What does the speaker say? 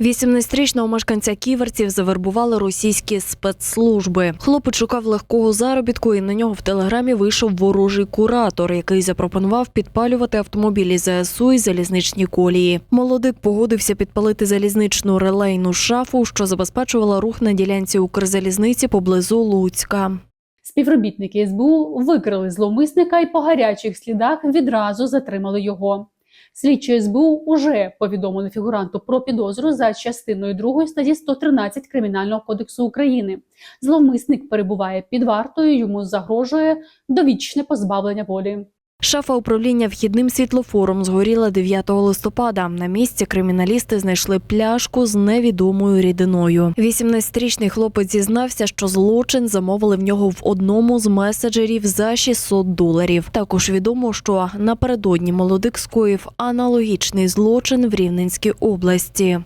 18-річного мешканця ківерців завербували російські спецслужби. Хлопець шукав легкого заробітку, і на нього в телеграмі вийшов ворожий куратор, який запропонував підпалювати автомобілі ЗСУ і залізничні колії. Молодик погодився підпалити залізничну релейну шафу, що забезпечувала рух на ділянці Укрзалізниці поблизу Луцька. Співробітники СБУ викрили зловмисника і по гарячих слідах відразу затримали його. Слідчі СБУ уже повідомили фігуранту про підозру за частиною 2 статті 113 Кримінального кодексу України. Зловмисник перебуває під вартою, йому загрожує довічне позбавлення волі. Шафа управління вхідним світлофором згоріла 9 листопада. На місці криміналісти знайшли пляшку з невідомою рідиною. 18-річний хлопець зізнався, що злочин замовили в нього в одному з меседжерів за 600 доларів. Також відомо, що напередодні молодик скоїв аналогічний злочин в Рівненській області.